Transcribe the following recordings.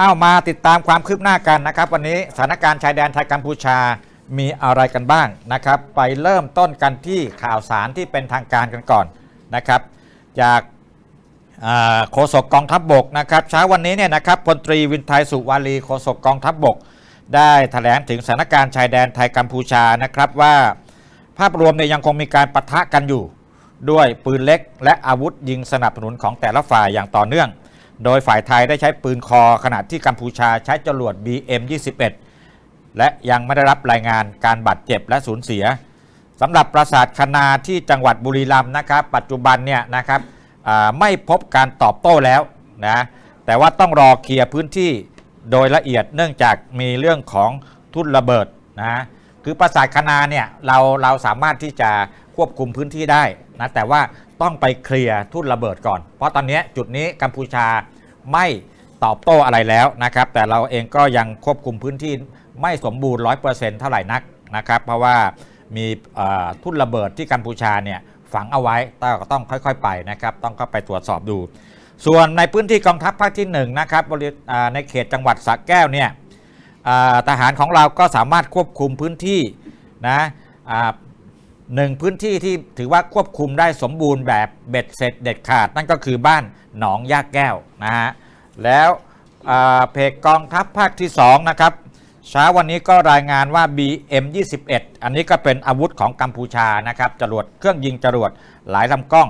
อ้าวมาติดตามความคืบหน้ากันนะครับ วันนี้สถานการณ์ชายแดนไทยกัมพูชามีอะไรกันบ้างนะครับ ไปเริ่มต้นกันที่ข่าวสารที่เป็นทางการกันก่อนนะครับ จากาโฆษกกองทัพบบกนะครับเช้าวันนี้เนี่ยนะครับพลตรีวินไทยสุวารีโฆษกกองทัพบบก ได้แถลงถึงสถานการณ์ชายแดนไทยกัมพูชานะครับว่าภาพรวมเนี่ยยังคงมีการปะทะกันอยู่ ด้วยปืนเล็ก และอาวุธยิงสนับสนุนของแต่ละฝ่ายอย่างต่อเนื่อง โดยฝ่ายไทยได้ใช้ปืนคอขณะที่กัมพูชาใช้จรวด BM21 และยังไม่ได้รับรายงานการบาดเจ็บและสูญเสียสำหรับปราสาทคณาที่จังหวัดบุรีรัมย์นะครับ ปัจจุบันเนี่ยนะครับไม่พบการตอบโต้แล้วนะแต่ว่าต้องรอเคลียร์พื้นที่โดยละเอียดเนื่องจากมีเรื่องของทุ่นระเบิดนะคือปราสาทคณาเนี่ยเราเราสามารถที่จะควบคุมพื้นที่ได้นะแต่ว่า ต้องไปเคลียร์ทุ่นระเบิดก่อน เพราะตอนนี้จุดนี้กัมพูชาไม่ตอบโต้อะไรแล้วนะครับ แต่เราเองก็ยังควบคุมพื้นที่ไม่สมบูรณ์ 100%เท่าไหร่นักนะครับ เพราะว่ามีทุ่นระเบิดที่กัมพูชาเนี่ยฝังเอาไว้ต้องต้องค่อยๆไปนะครับ ต้องเข้าไปตรวจสอบดู ส่วนในพื้นที่กองทัพภาคที่1นะครับบริในเขตจังหวัดสระแก้วเนี่ยทหารของเราก็สามารถควบคุมพื้นที่นะอา หนึ่งพื้นที่ที่ถือว่าควบคุมได้สมบูรณ์แบบเบ็ดเสร็จเด็ดขาด นั่นก็คือบ้านหนองยาแก้วนะฮะแล้วเพจกองทัพภาคที่2นะครับเช้าวันนี้ก็รายงานว่า BM21 อันนี้ก็เป็นอาวุธของกัมพูชานะครับจรวดเครื่องยิงจรวดหลายลำกล้อง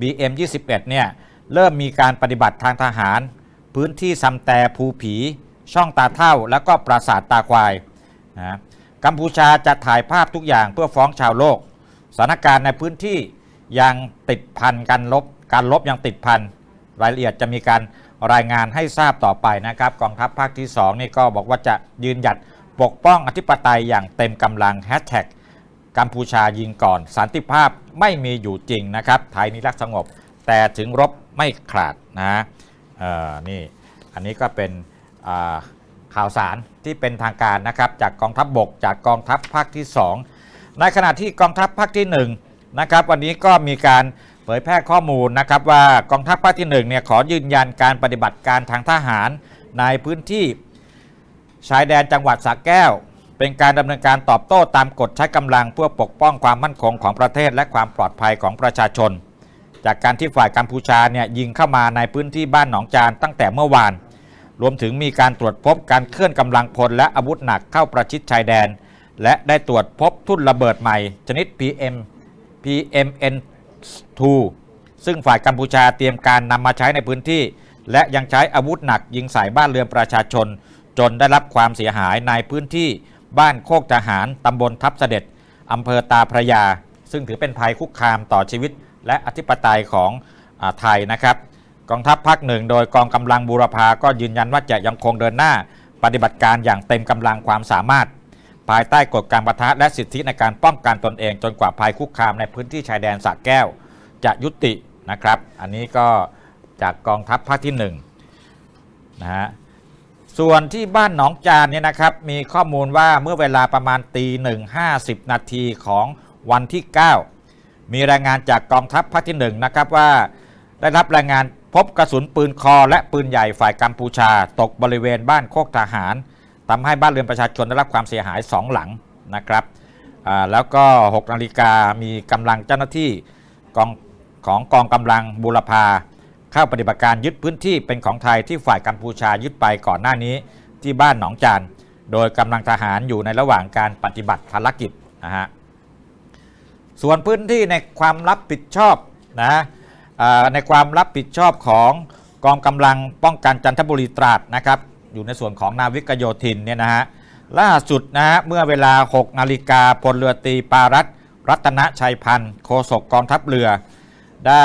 BM21 เนี่ยเริ่มมีการปฏิบัติทางทหาร พื้นที่ซำแต่ภูผี ช่องตาเท่า แล้วก็ปราสาทตาควายนะกัมพูชาจะถ่ายภาพทุกอย่างเพื่อฟ้องชาวโลก สถานการณ์ในพื้นที่ยังติดพันกันลบการลบยังติดพันรายละเอียดจะมีการรายงานให้ทราบต่อไปนะครับกองทัพภาคที่2นี่ก็บอกว่าจะยืนหยัดปกป้องอธิปไตยอย่างเต็มกำลังแฮชแท็กกัมพูชายิงก่อน สันติภาพไม่มีอยู่จริงนะครับ ไทยนิรักสงบ แต่ถึงรบไม่ขาดนะนี่อันนี้ก็เป็นข่าวสารที่เป็นทางการนะครับ จากกองทัพบบก จากกองทัพภาคที่ 2 ในขณะที่กองทัพภาคที่1นะครับวันนี้ก็มีการเผยแพร่ข้อมูลนะครับว่ากองทัพภาคที่1เนี่ยขอยืนยันการปฏิบัติการทางทหารในพื้นที่ชายแดนจังหวัดสระแก้ว เป็นการดำเนินการตอบโต้ตามกฎใช้กำลังเพื่อปกป้องความมั่นคงของประเทศและความปลอดภัยของประชาชน จากการที่ฝ่ายกัมพูชาเนี่ยยิงเข้ามาในพื้นที่บ้านหนองจานตั้งแต่เมื่อวาน รวมถึงมีการตรวจพบการเคลื่อนกำลังพลและอาวุธหนักเข้าประชิดชายแดน และได้ตรวจพบทุ่นระเบิดใหม่ ชนิด PM PMN2 ซึ่งฝ่ายกัมพูชาเตรียมการนำมาใช้ในพื้นที่ และยังใช้อาวุธหนักยิงใส่บ้านเรือนประชาชน จนได้รับความเสียหายในพื้นที่บ้านโคกทหารตำบลทับเสด็จอำเภอตาพระยา ซึ่งถือเป็นภัยคุกคามต่อชีวิต และอธิปไตยของอไทยนะครับ กองทัพภาคหนึ่งโดยกองกำลังบูรพาก็ยืนยันว่าจะยังคงเดินหน้า ปฏิบัติการอย่างเต็มกำลังความสามารถ ภายใต้กฎการประทะและสิทธิในการป้องกันตนเอง จนกว่าภัยคุกคามในพื้นที่ชายแดนสระแก้ว จะยุตินะครับ อันนี้ก็จากกองทัพภาคที่1นะฮะส่วนที่บ้านหนองจานเนี่ยนะครับมีข้อมูลว่าเมื่อเวลาประมาณตีหนึ่งห้าสิบนาทีของวันที่ 9 มีรายงานจากกองทัพภาคที่1นะครับว่าได้รับรายงานพบกระสุนปืนคอและปืนใหญ่ฝ่ายกัมพูชา ตกบริเวณบ้านโคกทหาร ทำให้บ้านเรือนประชาชนได้รับความเสียหาย 2 หลังนะครับแล้วก็ 6 นาฬิกามีกำลังเจ้าหน้าที่กองของกองกำลังบูรพาเข้าปฏิบัติการยึดพื้นที่เป็นของไทยที่ฝ่ายกัมพูชายึดไปก่อนหน้านี้ที่บ้านหนองจานโดยกำลังทหารอยู่ในระหว่างการปฏิบัติภารกิจนะฮะส่วนพื้นที่ในความรับผิดชอบนะในความรับผิดชอบของกองกำลังป้องกันจันทบุรีตราดนะครับ อยู่ในส่วนของนาวิกโยธินเนี่ยนะฮะล่าสุดนะฮะเมื่อเวลา 6 นาฬิกาพลเรือตรีปารัตรัตนชัยพันธ์โฆษกกองทัพเรือ ได้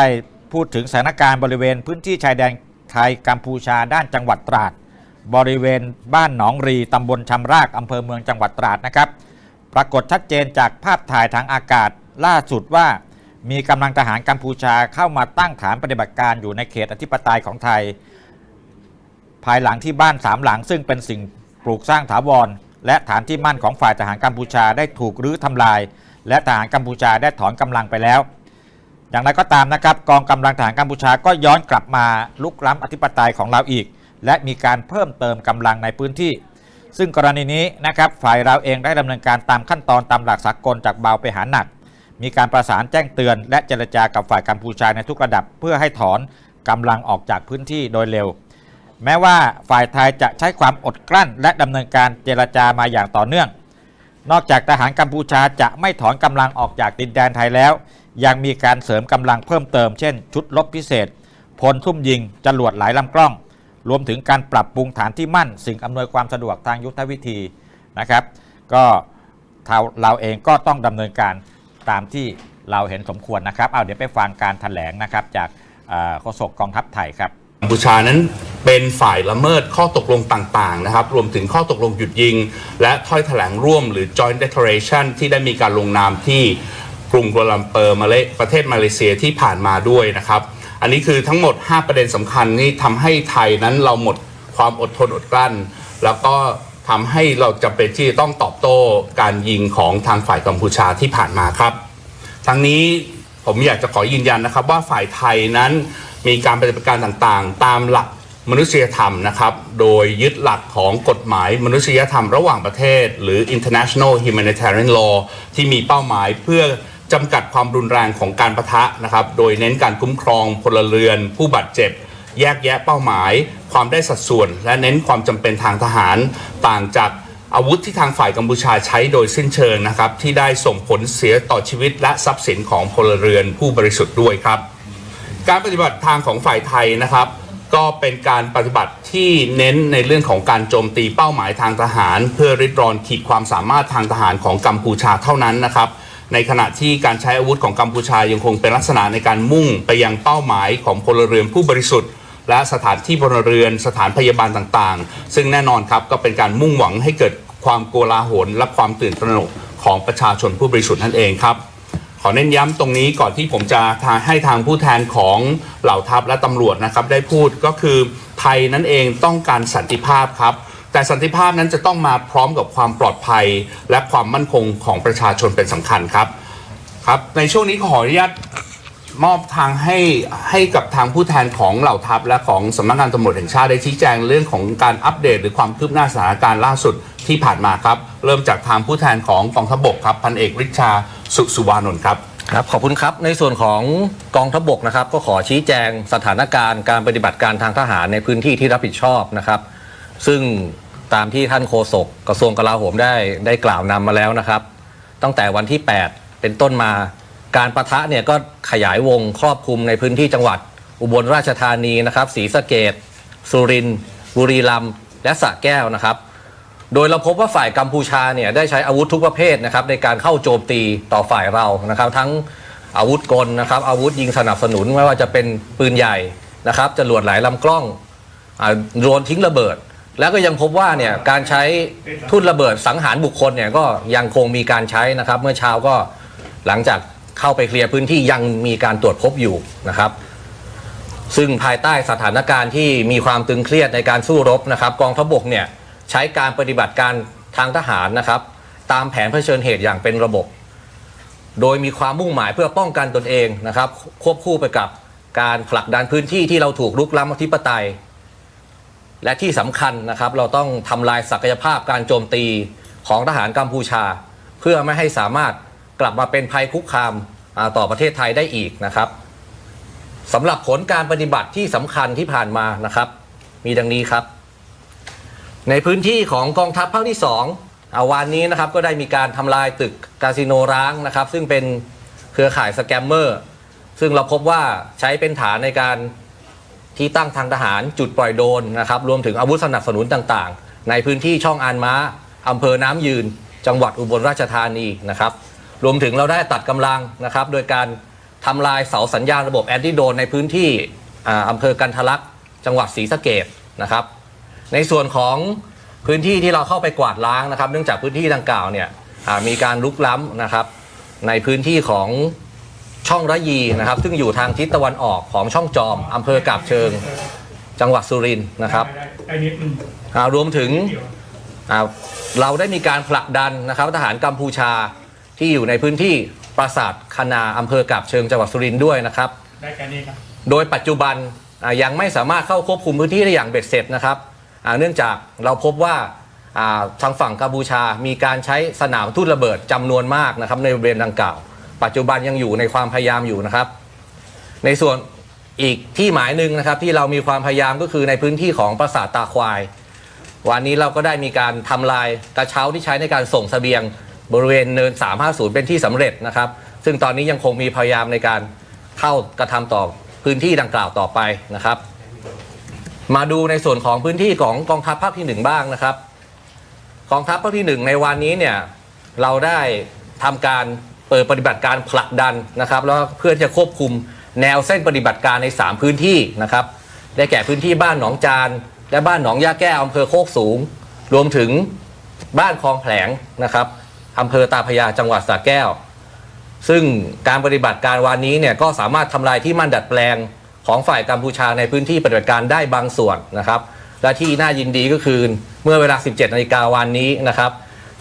พูดถึงสถานการณ์บริเวณพื้นที่ชายแดนไทยกัมพูชาด้านจังหวัดตราด บริเวณบ้านหนองรีตำบลชำรากอำเภอเมืองจังหวัดตราดนะครับ ปรากฏชัดเจนจากภาพถ่ายทางอากาศ ล่าสุดว่ามีกำลังทหารกัมพูชาเข้ามาตั้งฐานปฏิบัติการอยู่ในเขตอธิปไตยของไทย ภายหลังที่บ้านสามหลัง ซึ่งเป็นสิ่งปลูกสร้างถาวร และฐานที่มั่นของฝ่ายทหารกัมพูชาได้ถูกรื้อทำลาย และทหารกัมพูชาได้ถอนกำลังไปแล้ว อย่างไรก็ตามนะครับ กองกำลังทหารกัมพูชาก็ย้อนกลับมาลุกล้ำอธิปไตยของเราอีก และมีการเพิ่มเติมกำลังในพื้นที่ ซึ่งกรณีนี้นะครับฝ่ายเราเองได้ดำเนินการตามขั้นตอนตามหลักสากลจากเบาไปหาหนัก มีการประสานแจ้งเตือน และเจรจากับฝ่ายกัมพูชาในทุกระดับ เพื่อให้ถอนกำลังออกจากพื้นที่โดยเร็ว แม้ว่าฝ่ายไทยจะใช้ความอดกลั้น และดำเนินการเจรจามาอย่างต่อเนื่อง นอกจากทหารกัมพูชาจะไม่ถอนกำลังออกจากดินแดนไทยแล้ว ยังมีการเสริมกำลังเพิ่มเติมเช่น ชุดลบพิเศษ พลทุ่มยิงจรวดหลายลำกล้อง รวมถึงการปรับปรุงฐานที่มั่น สิ่งอำนวยความสะดวกทางยุทธวิธีนะครับ ก็เราเองก็ต้องดำเนินการตามที่เราเห็นสมควรนะครับ เอาเดี๋ยวไปฟังการถแถลงนะครับจากโฆษกกองทัพไทยครับ กัมพูชานั้นเป็นฝ่ายละเมิดข้อตกลงต่างๆนะครับ รวมถึงข้อตกลงหยุดยิง และถ้อยแถลงร่วมหรือ joint declaration ที่ได้มีการลงนามที่กรุงกัวลาลัมเปอร์มาเลประเทศมาเลเซียที่ผ่านมาด้วยนะครับ อันนี้คือทั้งหมด 5 ประเด็นสำคัญนี่ทำให้ไทยนั้นเราหมดความอดทนอดกลั้น แล้วก็ทำให้เราจำเป็นที่ต้องตอบโต้การยิงของทางฝ่ายกัมพูชาที่ผ่านมาครับ ทั้งนี้ผมอยากจะขอยืนยันนะครับว่าฝ่ายไทยนั้น มีการปฏิบัติการต่างๆ ตามหลักมนุษยธรรมนะครับ โดยยึดหลักของกฎหมายมนุษยธรรมระหว่างประเทศ หรือ international humanitarian law ที่มีเป้าหมายเพื่อจำกัดความรุนแรงของการประทะนะครับ โดยเน้นการคุ้มครองพลเรือน ผู้บาดเจ็บ แยกแยะเป้าหมาย ความได้สัดส่วน และเน้นความจำเป็นทางทหาร ต่างจากอาวุธที่ทางฝ่ายกัมพูชาใช้โดยสิ้นเชิงนะครับ ที่ได้ส่งผลเสียต่อชีวิตและทรัพย์สินของพลเรือนผู้บริสุทธิ์ด้วยครับ การปฏิบัติทางของฝ่ายไทยนะครับ ก็เป็นการปฏิบัติที่เน้นในเรื่องของการโจมตีเป้าหมายทางทหาร เพื่อริดรอนขีดความสามารถทางทหารของกัมพูชาเท่านั้นนะครับในขณะที่การใช้อาวุธของกัมพูชายังคงเป็นลักษณะในการมุ่งไปยังเป้าหมายของพลเรือนผู้บริสุทธิ์ และสถานที่พลเรือนสถานพยาบาลต่างๆ ซึ่งแน่นอนครับก็เป็นการมุ่งหวังให้เกิดความโกลาหลและความตื่นตระหนกของประชาชนผู้บริสุทธิ์นั่นเองครับ ขอเน้นย้ำตรงนี้ก่อนที่ผมจะให้ทางผู้แทนของเหล่าทัพและตำรวจนะครับ ได้พูดก็คือไทยนั่นเองต้องการสันติภาพครับ แต่สันติภาพนั้นจะต้องมาพร้อมกับความปลอดภัย และความมั่นคงของประชาชนเป็นสำคัญครับครับ ในช่วงนี้ขออนุญาต มอบทางให้ให้กับทางผู้แทนของเหล่าทัพและของสำนักงานตำรวจแห่งชาติได้ชี้แจงเรื่องของการอัปเดต หรือความคืบหน้าสถานการณ์ล่าสุดที่ผ่านมาครับ เริ่มจากทางผู้แทนของกองทัพบกครับพันเอกริชาสุสุวานนท์ครับครับขอบคุณครับในส่วนของกองทัพบกนะครับ ก็ขอชี้แจงสถานการณ์การปฏิบัติการทางทหารในพื้นที่ที่รับผิดชอบนะครับ ซึ่งตามที่ท่านโฆษกกระทรวงกลาโหมได้ได้กล่าวนำมาแล้วนะครับ ตั้งแต่วันที่ 8 เป็นต้นมา การประทะเนี่ยก็ขยายวงครอบคลุมในพื้นที่จังหวัด อุบลราชธานีนะครับศรีสะเกดสุรินทร์บุรีรัมย์และสระแก้วนะครับ โดยเราพบว่าฝ่ายกัมพูชาเนี่ยได้ใช้อาวุธทุกประเภทนะครับในการเข้าโจมตีต่อฝ่ายเรานะครับ ทั้งอาวุธกลนะครับ อาวุธยิงสนับสนุนไม่ว่าจะเป็นปืนใหญ่นะครับจรวดหลายลำกล้องโดรนทิ้งระเบิด แล้วก็ยังพบว่าเนี่ยการใช้ทุ่นระเบิดสังหารบุคคลเนี่ยก็ยังคงมีการใช้นะครับ เมื่อเช้าก็หลังจาก เข้าไปเคลียร์พื้นที่ยังมีการตรวจพบอยู่นะครับ ซึ่งภายใต้สถานการณ์ที่มีความตึงเครียดในการสู้รบนะครับ กองทัพบกเนี่ยใช้การปฏิบัติการทางทหารนะครับ ตามแผนเผชิญเหตุอย่างเป็นระบบ โดยมีความมุ่งหมายเพื่อป้องกันตนเองนะครับ ควบคู่ไปกับการผลักดันพื้นที่ที่เราถูกลุกล้ำอธิปไตย และที่สำคัญนะครับ เราต้องทำลายศักยภาพการโจมตีของทหารกัมพูชา เพื่อไม่ให้สามารถ กลับมาเป็นภัยคุกคามต่อประเทศไทยได้อีกนะครับสำหรับผลการปฏิบัติที่สำคัญที่ผ่านมานะครับ มีดังนี้ครับ ในพื้นที่ของกองทัพภาคที่2อาวันนี้นะครับก็ได้มีการทำลายตึกคาสิโนร้างนะครับ ซึ่งเป็นเครือข่ายสแกมเมอร์ซึ่งเราพบว่าใช้เป็นฐานในการที่ตั้งทางทหารจุดปล่อยโดนนะครับ รวมถึงอาวุธสนับสนุนต่างๆ ในพื้นที่ช่องอานม้าอำเภอน้ำยืน จังหวัดอุบลราชธานีนะครับ รวมถึงเราได้ตัดกำลังนะครับ โดยการทำลายเสาสัญญาณระบบแอนติโดนในพื้นที่อ่าอำเภอกันทะลักจังหวัดศรีสะเกดนะครับ ในส่วนของพื้นที่ที่เราเข้าไปกวาดล้างนะครับ เนื่องจากพื้นที่ดังกล่าวเนี่ยอ่ามีการลุกล้ำนะครับ ในพื้นที่ของช่องระยีนะครับ ซึ่งอยู่ทางทิศตะวันออกของช่องจอมอำเภอกาบเชิงจังหวัดสุรินทร์นะครับได้นิดนึงอ่ารวมถึง อ่าเราได้มีการผลักดันนะครับทหารกัมพูชา ที่อยู่ในพื้นที่ปราสาทคณาอำเภอกาบเชิงจังหวัดสุรินทร์ด้วยนะครับ ได้แค่นี้ครับ โดยปัจจุบันอ่ายังไม่สามารถเข้าควบคุมพื้นที่ได้อย่างเบ็ดเสร็จนะครับอ่าเนื่องจากเราพบว่าอ่าทางฝั่งกัมพูชา มีการใช้สนามทุ่นระเบิดจำนวนมากนะครับในบริเวณดังกล่าว ปัจจุบันยังอยู่ในความพยายามอยู่นะครับ ในส่วนอีกที่หมายหนึ่งนะครับที่เรามีความพยายามก็คือในพื้นที่ของปราสาทตาควาย วันนี้เราก็ได้มีการทำลายกระเช้าที่ใช้ในการส่งเสบียง บริเวณเนิน 350 เป็นที่สำเร็จนะครับ ซึ่งตอนนี้ยังคงมีพยายามในการเข้ากระทำต่อพื้นที่ดังกล่าวต่อไปนะครับ มาดูในส่วนของพื้นที่ของกองทัพภาคที่หนึ่งบ้างนะครับ กองทัพภาคที่หนึ่งในวันนี้เนี่ยเราได้ทำการเปิดปฏิบัติการผลักดันนะครับ แล้วเพื่อจะควบคุมแนวเส้นปฏิบัติการใน 3 พื้นที่นะครับ ได้แก่พื้นที่บ้านหนองจานและบ้านหนองยาแก้วอำเภอโคกสูง รวมถึงบ้านคลองแผลงนะครับ อำเภอตาพยาจังหวัดสระแก้ว ซึ่งการปฏิบัติการวันนี้เนี่ยก็สามารถทำลายที่มั่นดัดแปลงของฝ่ายกัมพูชาในพื้นที่ปฏิบัติการได้บางส่วนนะครับ และที่น่ายินดีก็คือเมื่อเวลา 17นาฬิกาวันนี้นะครับ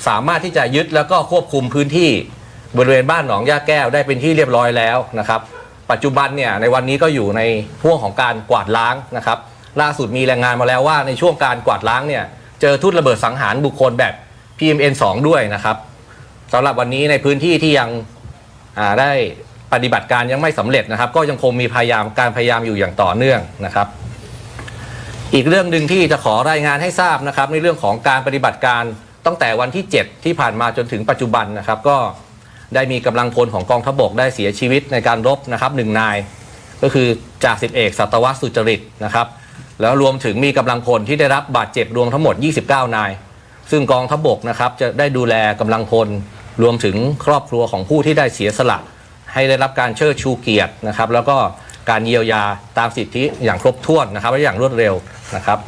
สามารถที่จะยึดแล้วก็ควบคุมพื้นที่บริเวณบ้านหนองย่าแก้วได้เป็นที่เรียบร้อยแล้วนะครับ ปัจจุบันเนี่ยในวันนี้ก็อยู่ในห่วงของการกวาดล้างนะครับ ล่าสุดมีรายงานมาแล้วว่าในช่วงการกวาดล้างเนี่ยเจอทุ่นระเบิดสังหารบุคคลแบบ PMN 2 ด้วยนะครับ สำหรับวันนี้ในพื้นที่ที่ยังได้ปฏิบัติการยังไม่สำเร็จนะครับ ก็ยังคงมีพยายามการพยายามอยู่อย่างต่อเนื่องนะครับ อีกเรื่องหนึ่งที่จะขอรายงานให้ทราบนะครับ ในเรื่องของการปฏิบัติการตั้งแต่วันที่ 7 ที่ผ่านมาจนถึงปัจจุบันนะครับ ก็ได้มีกำลังพลของกองทัพบกได้เสียชีวิตในการรบนะครับหนึ่งนาย ก็คือจ่าสิบเอกสัตวสุจริตนะครับ แล้วรวมถึงมีกำลังพลที่ได้รับบาดเจ็บรวมทั้งหมด 29 นาย ซึ่งกองทัพบกนะครับจะได้ดูแลกำลังพล รวมถึงครอบครัวของผู้ที่ได้เสียสละ ให้ได้รับการเชิดชูเกียรตินะครับ แล้วก็การเยียวยาตามสิทธิอย่างครบถ้วนนะครับและอย่างรวดเร็วนะครับ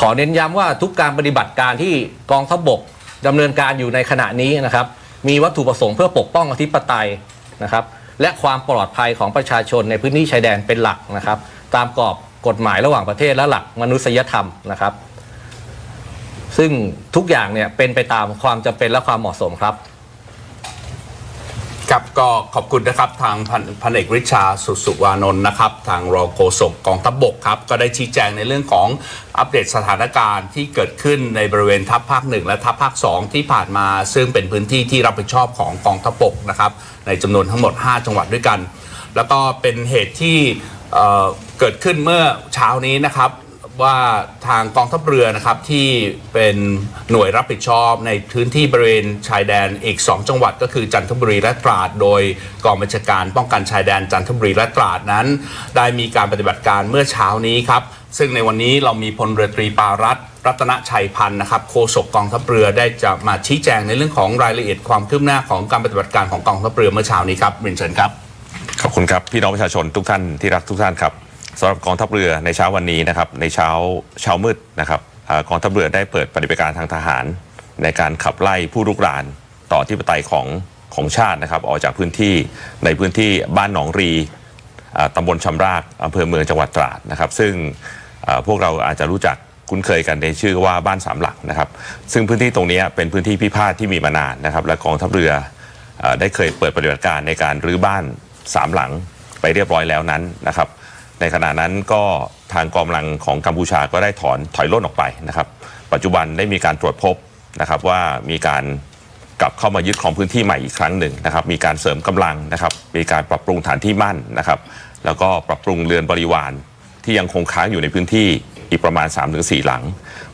ขอเน้นย้ำว่าทุกการปฏิบัติการที่กองทัพบกดำเนินการอยู่ในขณะนี้นะครับ มีวัตถุประสงค์เพื่อปกป้องอธิปไตยนะครับ และความปลอดภัยของประชาชนในพื้นที่ชายแดนเป็นหลักนะครับ ตามกรอบกฎหมายระหว่างประเทศและหลักมนุษยธรรมนะครับ ซึ่งทุกอย่างเนี่ยเป็นไปตามความจำเป็นและความเหมาะสมครับ ครับก็ขอบคุณนะครับทางพันพันเอกริชาสุสุวานนท์นะครับ ทางรองโฆษกกองทัพบกครับ ก็ได้ชี้แจงในเรื่องของอัปเดตสถานการณ์ที่เกิดขึ้นในบริเวณทัพภาคหนึ่งและทัพภาคสองที่ผ่านมา ซึ่งเป็นพื้นที่ที่รับผิดชอบของกองทัพบกนะครับ ในจำนวนทั้งหมด 5 จังหวัดด้วยกัน แล้วก็เป็นเหตุที่เเกิดขึ้นเมื่อเช้านี้นะครับ ว่าทางกองทัพเรือนะครับที่เป็นหน่วยรับผิดชอบในพื้นที่บริเวณชายแดนอีก 2 จังหวัดก็คือจันทบุรีและตราด โดยกองบัญชาการป้องกันชายแดนจันทบุรีและตราดนั้น ได้มีการปฏิบัติการเมื่อเช้านี้ครับ ซึ่งในวันนี้เรามีพลเรือตรีปารัตรัตนชัยพันธ์นะครับโฆษกกองทัพเรือได้จะมาชี้แจงในเรื่องของรายละเอียดความคืบหน้าของการปฏิบัติการของกองทัพเรือเมื่อเช้านี้ครับเรียนเชิญครับขอบคุณครับพี่น้องประชาชนทุกท่านที่รักทุกท่านครับ สำหรับกองทัพเรือในเช้าวันนี้นะครับในเช้าเช้ามืดนะครับกองทัพเรือได้เปิดปฏิบัติการทางทหาร ในการขับไล่ผู้รุกรานต่อที่ปไตยของของชาตินะครับ ออกจากพื้นที่ในพื้นที่บ้านหนองรีอ่าตำบลชำรากอำเภอเมืองจังหวัดตราดนะครับ ซึ่งพวกเราอาจจะรู้จักคุ้นเคยกันในชื่อว่าบ้านสามหลักนะครับ ซึ่งพื้นที่ตรงนี้เป็นพื้นที่พิพาทที่มีมานานนะครับ และกองทัพเรืออได้เคยเปิดปฏิบัติการในการรื้อบ้านสามหลังไปเรียบร้อยแล้วนั้นนะครับ ในขณะนั้นก็ทางกองกำลังของกัมพูชาก็ได้ถอนถอยร่นออกไปนะครับ ปัจจุบันได้มีการตรวจพบนะครับว่ามีการกลับเข้ามายึดครองพื้นที่ใหม่อีกครั้งหนึ่งนะครับ มีการเสริมกำลังนะครับ มีการปรับปรุงฐานที่มั่นนะครับ แล้วก็ปรับปรุงเรือนบริวาร ที่ยังคงค้างอยู่ในพื้นที่อีกประมาณ 3-4 หลัง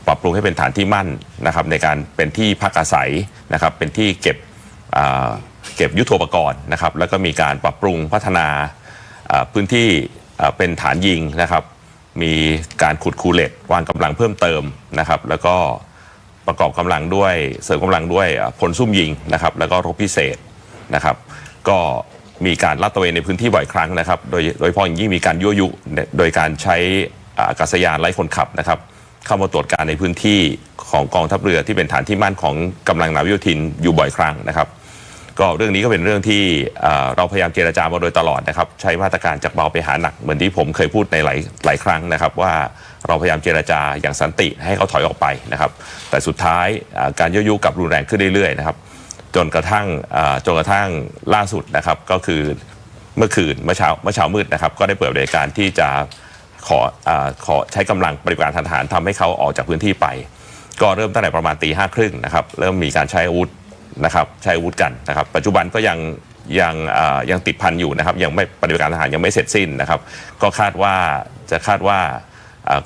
ปรับปรุงให้เป็นฐานที่มั่นนะครับ ในการเป็นที่พักอาศัยนะครับ เป็นที่เก็บเก็บยุทโธปกรณ์นะครับ แล้วก็มีการปรับปรุงพัฒนาพื้นที่ เป็นฐานยิงนะครับ มีการขุดคูเหล็กวางกำลังเพิ่มเติมนะครับ แล้วก็ประกอบกำลังด้วยเสริมกำลังด้วยพลซุ่มยิงนะครับ แล้วก็รบพิเศษนะครับ ก็มีการลาดตระเวนในพื้นที่บ่อยครั้งนะครับ โดยโดยเฉพาะอย่างยิ่งมีการยั่วยุ โดยการใช้อากาศยานไร้คนขับนะครับ เข้ามาตรวจการในพื้นที่ของกองทัพเรือที่เป็นฐานที่มั่นของกำลังนาวิโยธินอยู่บ่อยครั้งนะครับ ก็เรื่องนี้ก็เป็นเรื่องที่เราพยายามเจรจามาโดยตลอดนะครับ ใช้มาตรการจากเบาไปหาหนักเหมือนที่ผมเคยพูดในหลายหลายครั้งนะครับ ว่าเราพยายามเจรจาอย่างสันติให้เขาถอยออกไปนะครับ แต่สุดท้ายการยั่วยุกับรุนแรงขึ้นเรื่อยๆนะครับ จนกระทั่งจนกระทั่งล่าสุดนะครับก็คือเมื่อคืนเมื่อเช้าเมื่อเช้ามืดนะครับ ก็ได้เปิดบริการที่จะขออขอใช้กำลังปฏิบัติการทางทหารทำให้เขาออกจากพื้นที่ไป ก็เริ่มตั้งแต่ประมาณตีห้าครึ่งนะครับเริ่มมีการใช้อาวุธ นะครับใช้อาวุธกันนะครับ ปัจจุบันก็ยังยังยังติดพันอยู่นะครับ ยังไม่ปฏิบัติการทหารยังไม่เสร็จสิ้นนะครับ ก็คาดว่าจะคาดว่า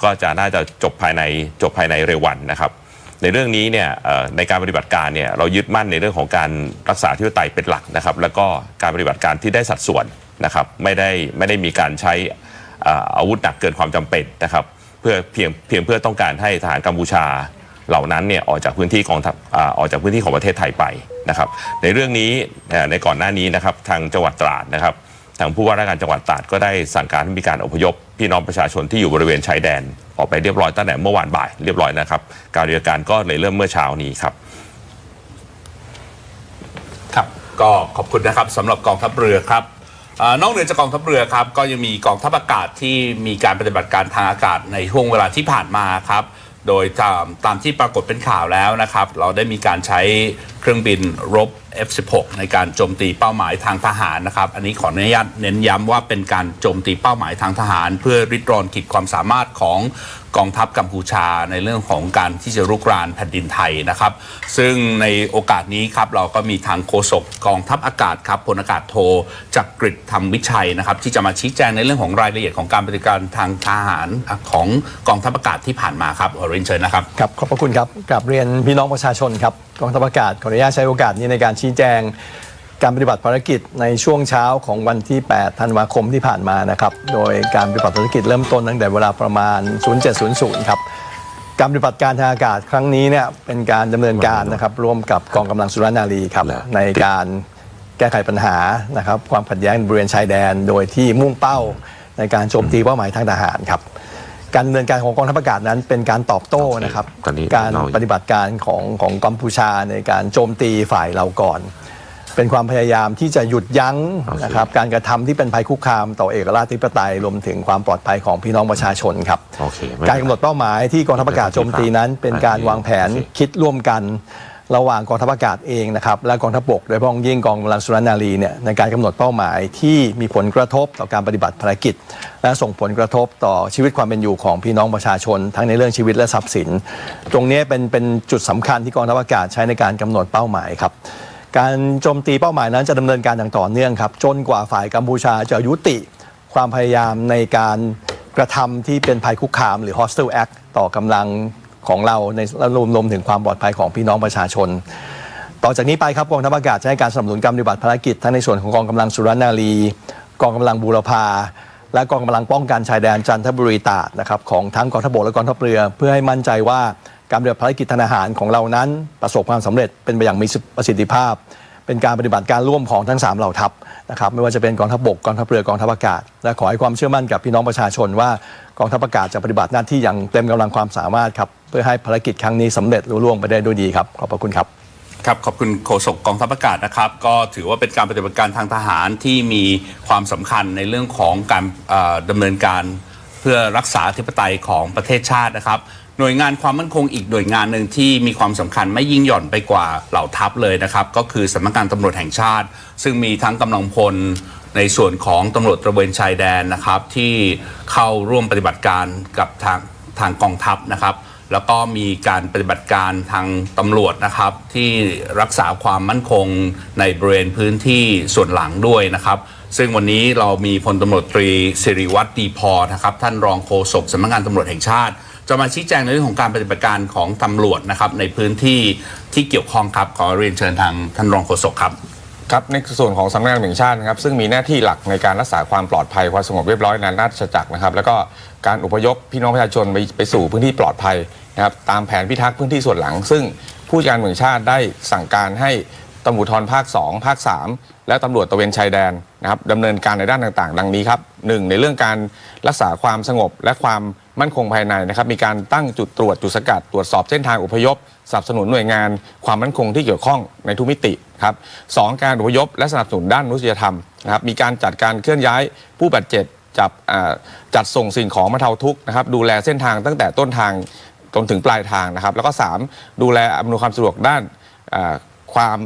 ก็จะน่าจะจบภายในจบภายในเร็ววันนะครับ ในเรื่องนี้เนี่ยในการปฏิบัติการเนี่ยเรายึดมั่นในเรื่องของการรักษาที่ไตยเป็นหลักนะครับ แล้วก็การปฏิบัติการที่ได้สัดส่วนนะครับไม่ได้ไม่ได้มีการใช้อาวุธหนักเกินความจำเป็นนะครับ เพื่อเพียงเพียงเพื่อต้องการให้ทหารกัมพูชา เหล่านั้นเนี่ยออกจากพื้นที่กองทัพอออกจากพื้นที่ของประเทศไทยไปนะครับ ในเรื่องนี้ในก่อนหน้านี้นะครับทางจังหวัดตราดนะครับทางผู้ว่าราชการจังหวัดตราดก็ได้สั่งการให้มีการอพยพ พี่น้องประชาชนที่อยู่บริเวณชายแดน ออกไปเรียบร้อยตั้งแต่เมื่อวานบ่ายเรียบร้อยนะครับ การปฏิบัติการก็เลยเริ่มเมื่อเช้านี้ครับครับก็ขอบคุณนะครับสำหรับกองทัพเรือครับอนอกเหนือจากกองทัพเรือครับก็ยังมีกองทัพอากาศที่มีการปฏิบัติการทางอากาศในช่วงเวลาที่ผ่านมาครับ โดยตามตามที่ปรากฏเป็นข่าวแล้วนะครับ เราได้มีการใช้เครื่องบินรบ F16 ในการโจมตีเป้าหมายทางทหารนะครับ อันนี้ขออนุญาตเน้นย้ำว่าเป็นการโจมตีเป้าหมายทางทหาร เพื่อริดรอนขีดความสามารถของ กองทัพกัมพูชาในเรื่องของการที่จะรุกรานแผ่นดินไทยนะครับ ซึ่งในโอกาสนี้ครับเราก็มีทางโฆษกกองทัพอากาศครับพลอากาศโทจักริดธรรมวิชัยนะครับ ที่จะมาชี้แจงในเรื่องของรายละเอียดของการปฏิการทางทหารของกองทัพอากาศที่ผ่านมาครับขอเรียนเชิญนะครับครับขอบพระคุณครับกลับเรียนพี่น้องประชาชนครับกองทัพอากาศขออนุญาตใช้โอกาสนี้ในการชี้แจง การปฏิบัติภารกิจในช่วงเช้าของวันที่ 8 ธันวาคมที่ผ่านมานะครับ โดยการปฏิบัติภารกิจเริ่มต้นตั้งแต่เวลาประมาณ 0700 ครับ การปฏิบัติการทางอากาศครั้งนี้เนี่ยเป็นการดำเนินการนะครับร่วมกับกองกำลังสุรนารีครับในการแก้ไขปัญหานะครับความขัดแย้งบริเวณชายแดน โดยที่มุ่งเป้าในการโจมตีเป้าหมายทางทหารครับการดำเนินการของกองทัพอากาศนั้นเป็นการตอบโต้นะครับตอนนี้การเราปฏิบัติการของของกัมพูชาในการโจมตีฝ่ายเราก่อน เป็นความพยายามที่จะหยุดยั้งโอเคนะครับการกระทำที่เป็นภัยคุกคามต่อเอกราชธิปไตยรวมถึงความปลอดภัยของพี่น้องประชาชนครับโอเคไม่การกำหนดเป้าหมายที่กองทัพอากาศโจมตีนั้น เป็นการวางแผนโอเคคิดร่วมกันระหว่างกองทัพอากาศเองนะครับและกองทัพบกโดยเฉพาะอย่างยิ่งกองกำลังสุรนารีเนี่ยในการกำหนดเป้าหมายที่มีผลกระทบต่อการปฏิบัติภารกิจ และส่งผลกระทบต่อชีวิตความเป็นอยู่ของพี่น้องประชาชน ทั้งในเรื่องชีวิตและทรัพย์สิน ตรงนี้เป็นเป็นจุดสำคัญที่กองทัพอากาศใช้ในการกำหนดเป้าหมายครับ การโจมตีเป้าหมายนั้นจะดำเนินการอย่างต่อเนื่องครับ จนกว่าฝ่ายกัมพูชาจะยุติความพยายามในการกระทำที่เป็นภัยคุกคาม หรือ hostile act ต่อกำลังของเราในและรวมรวมถึงความปลอดภัยของพี่น้องประชาชน ต่อจากนี้ไปครับกองทัพอากาศจะให้การสนับสนุนการปฏิบัติภารกิจทั้งในส่วนของกองกำลังสุรนารี กองกำลังบูรพาและกองกำลังป้องกันชายแดนจันทบุรีตาดนะครับของทั้งกองทัพบกและกองทัพเรือ เพื่อให้มั่นใจว่า การปฏิบัติภารกิจทางทหารของเรานั้นประสบความสำเร็จเป็นไปอย่างมีประสิทธิภาพ เป็นการปฏิบัติการร่วมของทั้ง 3 เหล่าทัพนะครับไม่ว่าจะเป็นกองทัพบกกองทัพเรือกองทัพอากาศ และขอให้ความเชื่อมั่นกับพี่น้องประชาชนว่ากองทัพอากาศจะปฏิบัติหน้าที่อย่างเต็มกำลังความสามารถครับเพื่อให้ภารกิจครั้งนี้สำเร็จลุล่วงไปได้ด้วยดีครับขอบพระคุณครับครับขอบคุณโฆษกกองทัพอากาศนะครับ ก็ถือว่าเป็นการปฏิบัติการทางทหารที่มีความสำคัญในเรื่องของการเอ่อดำเนินการเพื่อรักษาอธิปไตยของประเทศชาตินะครับ หน่วยงานความมั่นคงอีกหน่วยงานหนึ่งที่มีความสำคัญไม่ยิ่งหย่อนไปกว่าเหล่าทัพเลยนะครับ ก็คือสำนักงานตำรวจแห่งชาติ ซึ่งมีทั้งกำลังพลในส่วนของตำรวจตระเวนชายแดนนะครับ ที่เข้าร่วมปฏิบัติการกับทางทางกองทัพนะครับ แล้วก็มีการปฏิบัติการทางตำรวจนะครับ ที่รักษาความมั่นคงในบริเวณพื้นที่ส่วนหลังด้วยนะครับซึ่งวันนี้เรามีพลตำรวจตรีสิริวัตรดีพอนะครับ ท่านรองโฆษกสำนักงานตำรวจแห่งชาติ จะมาชี้แจงในเรื่องของการปฏิบัติการของตำรวจนะครับในพื้นที่ที่เกี่ยวข้องครับขอเรียนเชิญทางท่านรองโฆษกครับครับในส่วนของสำนักงานแห่งชาตินะครับซึ่งมีหน้าที่หลักในการรักษาความปลอดภัยความสงบเรียบร้อยในราชจักรนะครับ แล้วก็การอพยพพี่น้องประชาชนไปไปสู่พื้นที่ปลอดภัยนะครับตามแผนพิทักษ์พื้นที่ส่วนหลัง ซึ่งผู้จัดการแห่งชาติได้สั่งการให้ตำรวจทรภาค 2 ภาค 3 และตำรวจตะเวนชายแดนนะครับดำเนินการในด้านต่างๆ ดังนี้ครับหนึ่งในเรื่องการรักษาความสงบและความมั่นคงภายในนะครับมีการตั้งจุดตรวจจุดสกัดตรวจสอบเส้นทางอพยพสนับสนุนหน่วยงาน ความมั่นคงที่เกี่ยวข้องในทุกมิติครับสองการอพยพและสนับสนุนด้านมนุษยธรรมนะครับมีการจัดการเคลื่อนย้ายผู้บาดเจ็บจับจัดส่งสิ่งของมาเทาทุกนะครับดูแลเส้นทางตั้งแต่ต้นทางจนถึงปลายทางนะครับ แล้วก็ 3 ดูแลอำนวยความสะดวกด้านความ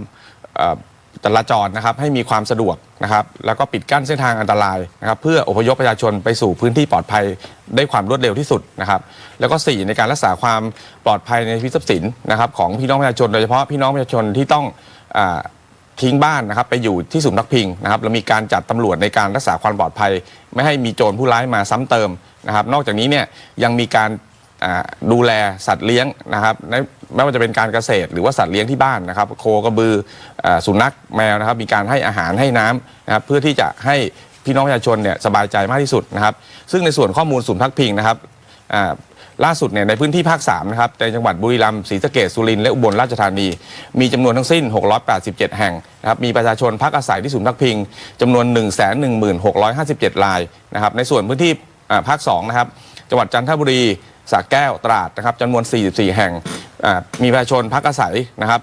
จราจรนะครับให้มีความสะดวกนะครับแล้วก็ปิดกั้นเส้นทางอันตรายนะครับเพื่ออพยพประชาชนไปสู่พื้นที่ปลอดภัยได้ความรวดเร็วที่สุดนะครับแล้วก็ 4 ในการรักษาความปลอดภัยในชีวิตทรัพย์สินนะครับของพี่น้องประชาชนโดยเฉพาะพี่น้องประชาชนที่ต้องอทิ้งบ้านนะครับไปอยู่ที่ศูนย์พักพิงนะครับเรามีการจัดตำรวจในการรักษาความปลอดภัย ไม่ให้มีโจรผู้ร้ายมาซ้ำเติมนะครับนอกจากนี้เนี่ยยังมีการ ดูแลสัตว์เลี้ยงนะครับไม่ว่าจะเป็นการเกษตรหรือว่าสัตว์เลี้ยงที่บ้านนะครับ โคกระบือสุนัขแมวนะครับ มีการให้อาหารให้น้ำนะครับเพื่อที่จะให้พี่น้องประชาชนเนี่ยสบายใจมากที่สุดนะครับ ซึ่งในส่วนข้อมูลศูนย์พักพิงนะครับล่าสุดเนี่ยในพื้นที่ภาค3นะครับในจังหวัดบุรีรัมย์ศรีสะเกษสุรินทร์และอุบลราชธานี มีจำนวนทั้งสิ้น 687 แห่งนะครับมีประชาชนพักอาศัยที่ศูนย์พักพิงจำนวน 11657 รายนะครับในส่วนพื้นที่ภาค2นะครับจังหวัดจันทบุรี สระแก้วตราดนะครับจำนวน 44 แห่งมีประชาชนพักอาศัยนะครับ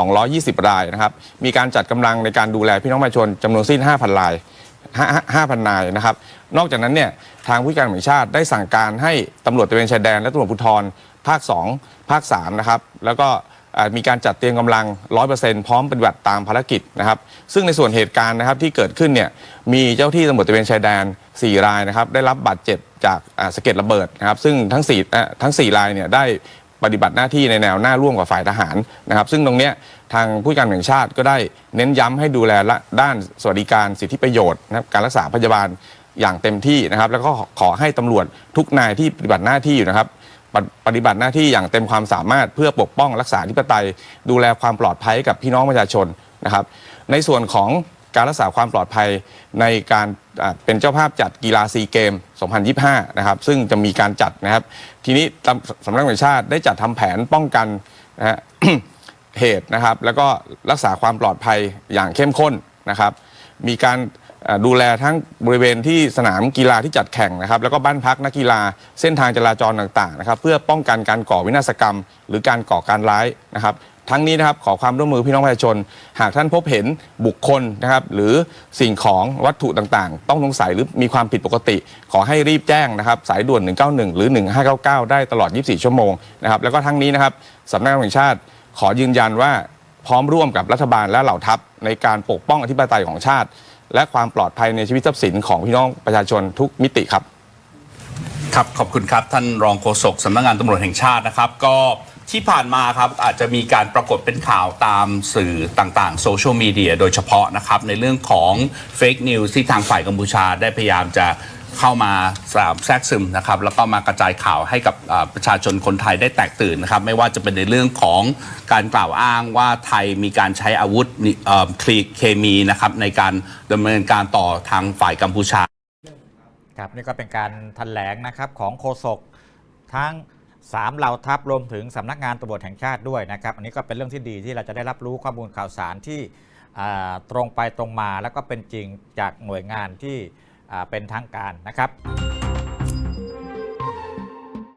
2,220 รายนะครับมีการจัดกำลังในการดูแลพี่น้องประชาชนจำนวนสิ้น 5,000 ราย5,000 นายนะครับ นอกจากนั้นเนี่ยทางผู้การแห่งชาติได้สั่งการให้ตำรวจตระเวนชายแดนและตำรวจภูธรภาค 2 ภาค 3 นะครับ แล้วก็ มีการจัดเตรียมกำลัง 100%พร้อมปฏิบัติตามภารกิจนะครับ ซึ่งในส่วนเหตุการณ์นะครับที่เกิดขึ้นเนี่ยมีเจ้าที่ตำรวจตะเวนชายแดน 4 รายนะครับได้รับบาดเจ็บจากสะเก็ดระเบิดนะครับ ซึ่งทั้ง4อ่ทั้ง 4 รายเนี่ยได้ปฏิบัติหน้าที่ในแนวหน้าร่วมกับฝ่ายทหารนะครับ ซึ่งตรงเนี้ยทางผู้การแห่งชาติก็ได้เน้นย้ำให้ดูแลละด้านสวัสดิการสิทธิประโยชน์นะครับการรักษาพยาบาลอย่างเต็มที่นะครับ แล้วก็ขอให้ตำรวจทุกนายที่ปฏิบัติหน้าที่อยู่นะครับ ปฏิปฏิบัติหน้าที่อย่างเต็มความสามารถเพื่อปกป้องรักษาธิปไตย ดูแลความปลอดภัยให้กับพี่น้องประชาชนนะครับ ในส่วนของการรักษาความปลอดภัยในการอ่าเป็นเจ้าภาพจัดกีฬาซีเกม 2025 นะครับ ซึ่งจะมีการจัดนะครับ ทีนี้ตำสำนักงานตำรวจแห่งชาติได้จัดทำแผนป้องกันนะฮะ เหตุนะครับ แล้วก็รักษาความปลอดภัยอย่างเข้มข้นนะครับ มีการ ดูแลทั้งบริเวณที่สนามกีฬาที่จัดแข่งนะครับ แล้วก็บ้านพักนักกีฬาเส้นทางจราจรต่างๆนะครับ เพื่อป้องกันการก่อวินาศกรรม หรือการก่อการร้ายนะครับ ทั้งนี้นะครับขอความร่วมมือพี่น้องประชาชน หากท่านพบเห็นบุคคลนะครับ หรือสิ่งของวัตถุต่างๆ ต้องสงสัยหรือมีความผิดปกติ ขอให้รีบแจ้งนะครับ สายด่วน 191 หรือ 1599 ได้ตลอด 24 ชั่วโมงนะครับแล้วก็ทั้งนี้นะครับสำนักงานแห่งชาติขอยืนยันว่าพร้อมร่วมกับรัฐบาลและเหล่าทัพในการปกป้องอธิปไตยของชาติ และความปลอดภัยในชีวิตทรัพย์สินของพี่น้องประชาชนทุกมิติครับ ครับขอบคุณครับ ท่านรองโฆษกสำนักงานตำรวจแห่งชาตินะครับ ก็ที่ผ่านมาครับอาจจะมีการปรากฏเป็นข่าวตามสื่อต่างๆโซเชียลมีเดียโดยเฉพาะนะครับ ในเรื่องของเฟกนิวส์ที่ทางฝ่ายกัมพูชาได้พยายามจะ เข้ามาแทรกซึมนะครับแล้วก็มากระจายข่าวให้กับประชาชนคนไทยได้แตกตื่นนะครับไม่ว่าจะเป็นในเรื่องของการกล่าวอ้างว่าไทยมีการใช้อาวุธคลีเคมีนะครับในการดำเนินการต่อทางฝ่ายกัมพูชาครับนี่ก็เป็นการแถลงนะครับของโฆษกทั้ง3เหล่าทัพรวมถึงสำนักงานตำรวจแห่งชาติด้วยนะครับ อันนี้ก็เป็นเรื่องที่ดีที่เราจะได้รับรู้ข้อมูลข่าวสารที่ตรงไปตรงมาแล้วก็เป็นจริงจากหน่วยงานที่ เป็นทางการนะครับ